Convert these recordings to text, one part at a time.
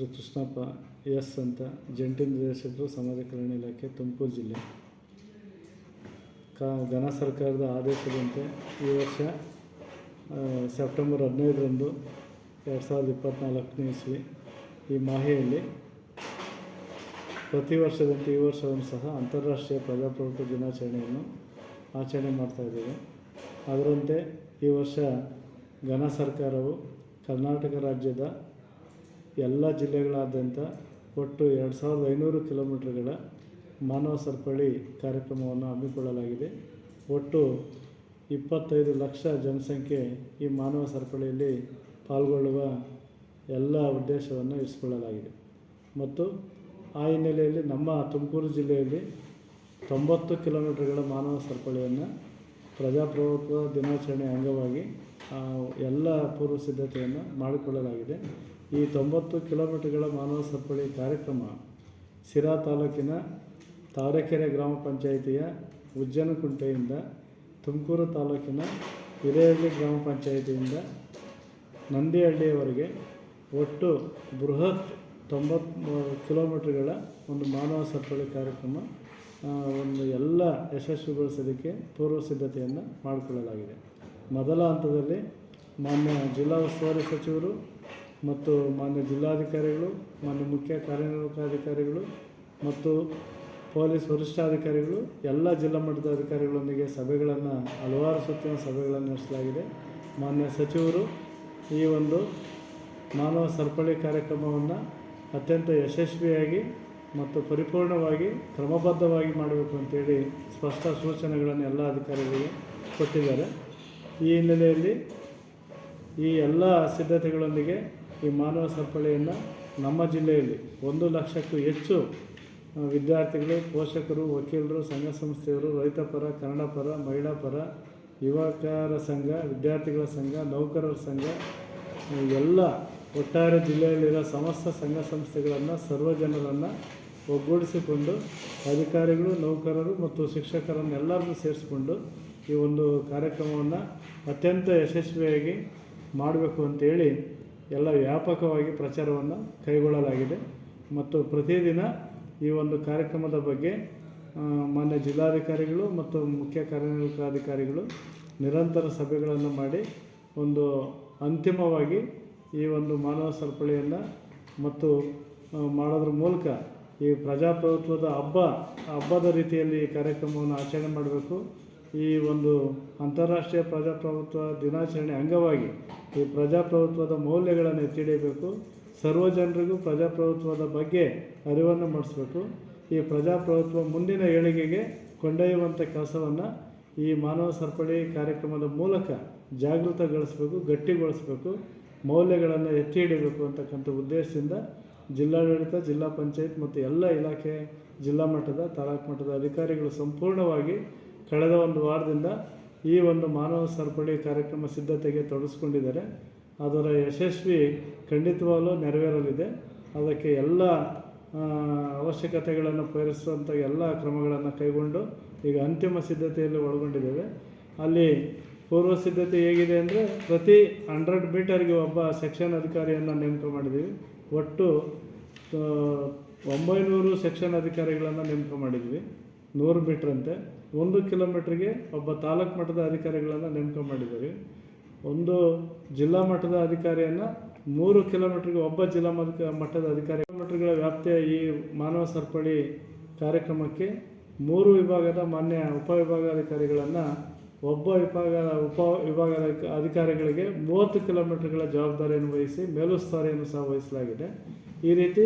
ಹೆಸರು ಕೃಷ್ಣಪ್ಪ ಎಸ್ ಅಂತ ಜಂಟಿ ನಿರ್ದೇಶಕರು ಸಮಾಜ ಕಲ್ಯಾಣ ಇಲಾಖೆ ತುಮಕೂರು ಜಿಲ್ಲೆ. ಕ ಘನ ಸರ್ಕಾರದ ಆದೇಶದಂತೆ ಈ ವರ್ಷ ಸೆಪ್ಟೆಂಬರ್ ಹದಿನೈದರಂದು ಎರಡು ಸಾವಿರದ ಇಪ್ಪತ್ತ್ನಾಲ್ಕನೇ ಇಸ್ವಿ ಈ ಮಾಹೆಯಲ್ಲಿ ಪ್ರತಿ ವರ್ಷದಂತೆ ಈ ವರ್ಷವೂ ಸಹ ಅಂತಾರಾಷ್ಟ್ರೀಯ ಪ್ರಜಾಪ್ರಭುತ್ವ ದಿನಾಚರಣೆಯನ್ನು ಆಚರಣೆ ಮಾಡ್ತಾ ಇದ್ದೇವೆ. ಅದರಂತೆ ಈ ವರ್ಷ ಘನ ಸರ್ಕಾರವು ಕರ್ನಾಟಕ ರಾಜ್ಯದ ಎಲ್ಲ ಜಿಲ್ಲೆಗಳಾದ್ಯಂತ ಒಟ್ಟು ಎರಡು ಸಾವಿರದ ಐನೂರು ಕಿಲೋಮೀಟ್ರ್ಗಳ ಮಾನವ ಸರಪಳಿ ಕಾರ್ಯಕ್ರಮವನ್ನು ಹಮ್ಮಿಕೊಳ್ಳಲಾಗಿದೆ. ಒಟ್ಟು ಇಪ್ಪತ್ತೈದು ಲಕ್ಷ ಜನಸಂಖ್ಯೆ ಈ ಮಾನವ ಸರಪಳಿಯಲ್ಲಿ ಪಾಲ್ಗೊಳ್ಳುವ ಎಲ್ಲ ಉದ್ದೇಶವನ್ನು ಇರಿಸಿಕೊಳ್ಳಲಾಗಿದೆ. ಮತ್ತು ಆ ಹಿನ್ನೆಲೆಯಲ್ಲಿ ನಮ್ಮ ತುಮಕೂರು ಜಿಲ್ಲೆಯಲ್ಲಿ ತೊಂಬತ್ತು ಕಿಲೋಮೀಟ್ರ್ಗಳ ಮಾನವ ಸರಪಳಿಯನ್ನು ಪ್ರಜಾಪ್ರಭುತ್ವ ದಿನಾಚರಣೆ ಅಂಗವಾಗಿ ಎಲ್ಲ ಪೂರ್ವ ಸಿದ್ಧತೆಯನ್ನು ಮಾಡಿಕೊಳ್ಳಲಾಗಿದೆ. ಈ ತೊಂಬತ್ತು ಕಿಲೋಮೀಟರ್ಗಳ ಮಾನವ ಸರಪಳಿ ಕಾರ್ಯಕ್ರಮ ಸಿರಾ ತಾಲೂಕಿನ ತಾವರೆಕೆರೆ ಗ್ರಾಮ ಪಂಚಾಯಿತಿಯ ಉಜ್ಜನಕುಂಟೆಯಿಂದ ತುಮಕೂರು ತಾಲೂಕಿನ ಹಿರೇಹಳ್ಳಿ ಗ್ರಾಮ ಪಂಚಾಯಿತಿಯಿಂದ ನಂದಿಹಳ್ಳಿಯವರೆಗೆ ಒಟ್ಟು ಬೃಹತ್ ತೊಂಬತ್ತು ಕಿಲೋಮೀಟರ್ಗಳ ಒಂದು ಮಾನವ ಸರಪಳಿ ಕಾರ್ಯಕ್ರಮ ಒಂದು ಎಲ್ಲ ಯಶಸ್ವಿಗೊಳಿಸೋದಕ್ಕೆ ಪೂರ್ವ ಸಿದ್ಧತೆಯನ್ನು ಮಾಡಿಕೊಳ್ಳಲಾಗಿದೆ. ಮೊದಲ ಹಂತದಲ್ಲಿ ಮಾನ್ಯ ಜಿಲ್ಲಾ ಉಸ್ತುವಾರಿ ಸಚಿವರು ಮತ್ತು ಮಾನ್ಯ ಜಿಲ್ಲಾಧಿಕಾರಿಗಳು, ಮಾನ್ಯ ಮುಖ್ಯ ಕಾರ್ಯನಿರ್ವಾಹಕಾಧಿಕಾರಿಗಳು ಮತ್ತು ಪೊಲೀಸ್ ವರಿಷ್ಠಾಧಿಕಾರಿಗಳು, ಎಲ್ಲ ಜಿಲ್ಲಾ ಮಟ್ಟದ ಅಧಿಕಾರಿಗಳೊಂದಿಗೆ ಸಭೆಗಳನ್ನು, ಹಲವಾರು ಸುತ್ತಿನ ಸಭೆಗಳನ್ನು ನಡೆಸಲಾಗಿದೆ. ಮಾನ್ಯ ಸಚಿವರು ಈ ಒಂದು ಮಾನವ ಸರಪಳಿ ಕಾರ್ಯಕ್ರಮವನ್ನು ಅತ್ಯಂತ ಯಶಸ್ವಿಯಾಗಿ ಮತ್ತು ಪರಿಪೂರ್ಣವಾಗಿ, ಕ್ರಮಬದ್ಧವಾಗಿ ಮಾಡಬೇಕು ಅಂತೇಳಿ ಸ್ಪಷ್ಟ ಸೂಚನೆಗಳನ್ನು ಎಲ್ಲ ಅಧಿಕಾರಿಗಳಿಗೆ ಕೊಟ್ಟಿದ್ದಾರೆ. ಈ ಹಿನ್ನೆಲೆಯಲ್ಲಿ ಈ ಎಲ್ಲ ಸಿದ್ಧತೆಗಳೊಂದಿಗೆ ಈ ಮಾನವ ಸರಪಳಿಯನ್ನು ನಮ್ಮ ಜಿಲ್ಲೆಯಲ್ಲಿ ಒಂದು ಲಕ್ಷಕ್ಕೂ ಹೆಚ್ಚು ವಿದ್ಯಾರ್ಥಿಗಳು, ಪೋಷಕರು, ವಕೀಲರು, ಸಂಘ ಸಂಸ್ಥೆಯವರು, ರೈತ ಪರ, ಕನ್ನಡ ಪರ, ಮಹಿಳಾ ಪರ, ಯುವಕರ ಸಂಘ, ವಿದ್ಯಾರ್ಥಿಗಳ ಸಂಘ, ನೌಕರರ ಸಂಘ ಎಲ್ಲ ಒಟ್ಟಾರೆ ಜಿಲ್ಲೆಯಲ್ಲಿರೋ ಸಮಸ್ತ ಸಂಘ ಸಂಸ್ಥೆಗಳನ್ನು ಸರ್ವ ಜನರನ್ನು ಒಗ್ಗೂಡಿಸಿಕೊಂಡು ಅಧಿಕಾರಿಗಳು, ನೌಕರರು ಮತ್ತು ಶಿಕ್ಷಕರನ್ನೆಲ್ಲರನ್ನೂ ಸೇರಿಸಿಕೊಂಡು ಈ ಒಂದು ಕಾರ್ಯಕ್ರಮವನ್ನು ಅತ್ಯಂತ ಯಶಸ್ವಿಯಾಗಿ ಮಾಡಬೇಕು ಅಂತೇಳಿ ಎಲ್ಲ ವ್ಯಾಪಕವಾಗಿ ಪ್ರಚಾರವನ್ನು ಕೈಗೊಳ್ಳಲಾಗಿದೆ. ಮತ್ತು ಪ್ರತಿದಿನ ಈ ಒಂದು ಕಾರ್ಯಕ್ರಮದ ಬಗ್ಗೆ ಮಾನ್ಯ ಜಿಲ್ಲಾಧಿಕಾರಿಗಳು ಮತ್ತು ಮುಖ್ಯ ಕಾರ್ಯನಿರ್ವಾಹಕಾಧಿಕಾರಿಗಳು ನಿರಂತರ ಸಭೆಗಳನ್ನು ಮಾಡಿ ಒಂದು ಅಂತಿಮವಾಗಿ ಈ ಒಂದು ಮಾನವ ಸರಪಳಿಯನ್ನು ಮತ್ತು ಮಾಡೋದ್ರ ಮೂಲಕ ಈ ಪ್ರಜಾಪ್ರಭುತ್ವದ ಹಬ್ಬ, ಹಬ್ಬದ ರೀತಿಯಲ್ಲಿ ಈ ಕಾರ್ಯಕ್ರಮವನ್ನು ಆಚರಣೆ ಮಾಡಬೇಕು. ಈ ಒಂದು ಅಂತಾರಾಷ್ಟ್ರೀಯ ಪ್ರಜಾಪ್ರಭುತ್ವ ದಿನಾಚರಣೆ ಅಂಗವಾಗಿ ಈ ಪ್ರಜಾಪ್ರಭುತ್ವದ ಮೌಲ್ಯಗಳನ್ನು ಎತ್ತಿ ಸರ್ವ ಜನರಿಗೂ ಪ್ರಜಾಪ್ರಭುತ್ವದ ಬಗ್ಗೆ ಅರಿವನ್ನು ಮೂಡಿಸಬೇಕು. ಈ ಪ್ರಜಾಪ್ರಭುತ್ವ ಮುಂದಿನ ಏಳಿಗೆಗೆ ಕೊಂಡೊಯ್ಯುವಂಥ ಕೆಲಸವನ್ನು ಈ ಮಾನವ ಸರಪಳಿ ಕಾರ್ಯಕ್ರಮದ ಮೂಲಕ ಜಾಗೃತಗೊಳಿಸಬೇಕು, ಗಟ್ಟಿಗೊಳಿಸಬೇಕು, ಮೌಲ್ಯಗಳನ್ನು ಎತ್ತಿ ಹಿಡಿಬೇಕು ಅಂತಕ್ಕಂಥ ಉದ್ದೇಶದಿಂದ ಜಿಲ್ಲಾಡಳಿತ, ಜಿಲ್ಲಾ ಪಂಚಾಯತ್ ಮತ್ತು ಎಲ್ಲ ಇಲಾಖೆ, ಜಿಲ್ಲಾ ಮಟ್ಟದ, ತಾಲೂಕು ಮಟ್ಟದ ಅಧಿಕಾರಿಗಳು ಸಂಪೂರ್ಣವಾಗಿ ಕಳೆದ ಒಂದು ವಾರದಿಂದ ಈ ಒಂದು ಮಾನವ ಸರಪಳಿ ಕಾರ್ಯಕ್ರಮ ಸಿದ್ಧತೆಗೆ ತೊಡಗಿಸ್ಕೊಂಡಿದ್ದಾರೆ. ಅದರ ಯಶಸ್ವಿ ಖಂಡಿತವಾಗಲೂ ನೆರವೇರಲಿದೆ. ಅದಕ್ಕೆ ಎಲ್ಲ ಅವಶ್ಯಕತೆಗಳನ್ನು ಪೂರೈಸುವಂಥ ಎಲ್ಲ ಕ್ರಮಗಳನ್ನು ಕೈಗೊಂಡು ಈಗ ಅಂತಿಮ ಸಿದ್ಧತೆಯಲ್ಲಿ ಒಳಗೊಂಡಿದ್ದೇವೆ. ಅಲ್ಲಿ ಪೂರ್ವ ಸಿದ್ಧತೆ ಹೇಗಿದೆ ಅಂದರೆ ಪ್ರತಿ ಹಂಡ್ರೆಡ್ ಮೀಟರ್ಗೆ ಒಬ್ಬ ಸೆಕ್ಷನ್ ಅಧಿಕಾರಿಯನ್ನು ನೇಮಕ ಮಾಡಿದ್ದೀವಿ. ಒಟ್ಟು ಒಂಬೈನೂರು ಸೆಕ್ಷನ್ ಅಧಿಕಾರಿಗಳನ್ನು ನೇಮಕ ಮಾಡಿದ್ವಿ ನೂರು ಮೀಟ್ರಂತೆ. ಒಂದು ಕಿಲೋಮೀಟ್ರಿಗೆ ಒಬ್ಬ ತಾಲೂಕು ಮಟ್ಟದ ಅಧಿಕಾರಿಗಳನ್ನು ನೇಮಕ ಮಾಡಿದ್ದಾರೆ. ಒಂದು ಜಿಲ್ಲಾ ಮಟ್ಟದ ಅಧಿಕಾರಿಯನ್ನು ಮೂರು ಕಿಲೋಮೀಟ್ರಿಗೆ ಒಬ್ಬ ಜಿಲ್ಲಾ ಮಟ್ಟ ಮಟ್ಟದ ಅಧಿಕಾರಿ. ಕಿಲೋಮೀಟ್ರ್ಗಳ ವ್ಯಾಪ್ತಿಯ ಈ ಮಾನವ ಸರಪಳಿ ಕಾರ್ಯಕ್ರಮಕ್ಕೆ ಮೂರು ವಿಭಾಗದ ಮಾನ್ಯ ಉಪವಿಭಾಗಾಧಿಕಾರಿಗಳನ್ನು, ಒಬ್ಬ ವಿಭಾಗ, ಉಪ ವಿಭಾಗದ ಅಧಿಕಾರಿಗಳಿಗೆ ಮೂವತ್ತು ಕಿಲೋಮೀಟ್ರ್ಗಳ ಜವಾಬ್ದಾರಿಯನ್ನು ವಹಿಸಿ ಮೇಲುಸ್ತುವಾರಿಯನ್ನು ಸಹ ವಹಿಸಲಾಗಿದೆ. ಈ ರೀತಿ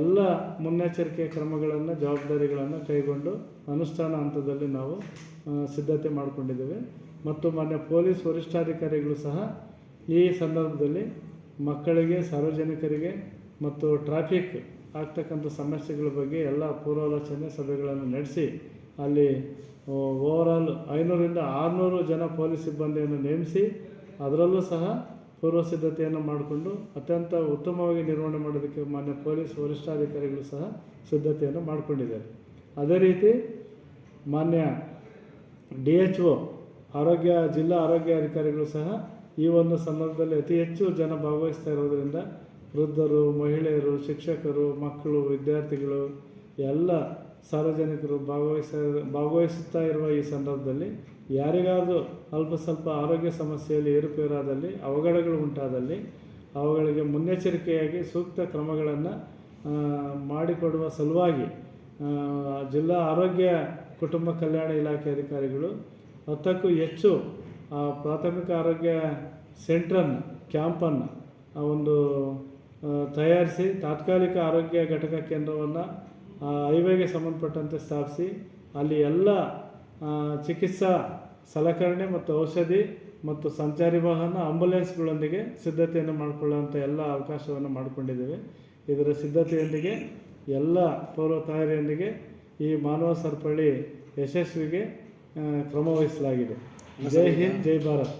ಎಲ್ಲ ಮುನ್ನೆಚ್ಚರಿಕೆ ಕ್ರಮಗಳನ್ನು, ಜವಾಬ್ದಾರಿಗಳನ್ನು ಕೈಗೊಂಡು ಅನುಷ್ಠಾನ ಹಂತದಲ್ಲಿ ನಾವು ಸಿದ್ಧತೆ ಮಾಡಿಕೊಂಡಿದ್ದೇವೆ. ಮತ್ತು ಮಾನ್ಯ ಪೊಲೀಸ್ ವರಿಷ್ಠಾಧಿಕಾರಿಗಳು ಸಹ ಈ ಸಂದರ್ಭದಲ್ಲಿ ಮಕ್ಕಳಿಗೆ, ಸಾರ್ವಜನಿಕರಿಗೆ ಮತ್ತು ಟ್ರಾಫಿಕ್ ಆಗ್ತಕ್ಕಂಥ ಸಮಸ್ಯೆಗಳ ಬಗ್ಗೆ ಎಲ್ಲ ಪೂರ್ವಾಲೋಚನೆ ಸಭೆಗಳನ್ನು ನಡೆಸಿ, ಅಲ್ಲಿ ಓವರಾಲ್ ಐನೂರಿಂದ ಆರುನೂರು ಜನ ಪೊಲೀಸ್ ಸಿಬ್ಬಂದಿಯನ್ನು ನೇಮಿಸಿ, ಅದರಲ್ಲೂ ಸಹ ಪೂರ್ವ ಸಿದ್ಧತೆಯನ್ನು ಮಾಡಿಕೊಂಡು ಅತ್ಯಂತ ಉತ್ತಮವಾಗಿ ನಿರ್ವಹಣೆ ಮಾಡೋದಕ್ಕೆ ಮಾನ್ಯ ಪೊಲೀಸ್ ವರಿಷ್ಠಾಧಿಕಾರಿಗಳು ಸಹ ಸಿದ್ಧತೆಯನ್ನು ಮಾಡಿಕೊಂಡಿದ್ದಾರೆ. ಅದೇ ರೀತಿ ಮಾನ್ಯ ಡಿ ಎಚ್ ಒ, ಆರೋಗ್ಯ, ಜಿಲ್ಲಾ ಆರೋಗ್ಯ ಅಧಿಕಾರಿಗಳು ಸಹ ಈ ಒಂದು ಸಂದರ್ಭದಲ್ಲಿ ಅತಿ ಹೆಚ್ಚು ಜನ ಭಾಗವಹಿಸ್ತಾ ಇರೋದರಿಂದ ವೃದ್ಧರು, ಮಹಿಳೆಯರು, ಶಿಕ್ಷಕರು, ಮಕ್ಕಳು, ವಿದ್ಯಾರ್ಥಿಗಳು, ಎಲ್ಲ ಸಾರ್ವಜನಿಕರು ಭಾಗವಹಿಸ ಭಾಗವಹಿಸುತ್ತಾ ಇರುವ ಈ ಸಂದರ್ಭದಲ್ಲಿ ಯಾರಿಗಾದರೂ ಅಲ್ಪ ಸ್ವಲ್ಪ ಆರೋಗ್ಯ ಸಮಸ್ಯೆಯಲ್ಲಿ ಏರುಪೇರಾದಲ್ಲಿ, ಅವಘಡಗಳು ಉಂಟಾದಲ್ಲಿ, ಅವುಗಳಿಗೆ ಮುನ್ನೆಚ್ಚರಿಕೆಯಾಗಿ ಸೂಕ್ತ ಕ್ರಮಗಳನ್ನು ಮಾಡಿಕೊಡುವ ಸಲುವಾಗಿ ಜಿಲ್ಲಾ ಆರೋಗ್ಯ ಕುಟುಂಬ ಕಲ್ಯಾಣ ಇಲಾಖೆ ಅಧಿಕಾರಿಗಳು. ಹತ್ತಕ್ಕೂ ಹೆಚ್ಚು ಪ್ರಾಥಮಿಕ ಆರೋಗ್ಯ ಸೆಂಟ್ರನ್ನು, ಕ್ಯಾಂಪನ್ನು ಒಂದು ತಯಾರಿಸಿ ತಾತ್ಕಾಲಿಕ ಆರೋಗ್ಯ ಘಟಕ ಕೇಂದ್ರವನ್ನು ಹೈವೇಗೆ ಸಂಬಂಧಪಟ್ಟಂತೆ ಸ್ಥಾಪಿಸಿ, ಅಲ್ಲಿ ಎಲ್ಲ ಚಿಕಿತ್ಸಾ ಸಲಕರಣೆ ಮತ್ತು ಔಷಧಿ ಮತ್ತು ಸಂಚಾರಿ ವಾಹನ ಆಂಬುಲೆನ್ಸ್ಗಳೊಂದಿಗೆ ಸಿದ್ಧತೆಯನ್ನು ಮಾಡಿಕೊಳ್ಳುವಂಥ ಎಲ್ಲ ಅವಕಾಶವನ್ನು ಮಾಡಿಕೊಂಡಿದ್ದೇವೆ. ಇದರ ಸಿದ್ಧತೆಯೊಂದಿಗೆ ಎಲ್ಲ ಪೌರ ತಾಯರಿಯೊಂದಿಗೆ ಈ ಮಾನವ ಸರಪಳಿ ಯಶಸ್ವಿಗೆ ಕ್ರಮವಹಿಸಲಾಗಿದೆ. ಜೈ ಹಿಂದ್ ಜೈ ಭಾರತ್.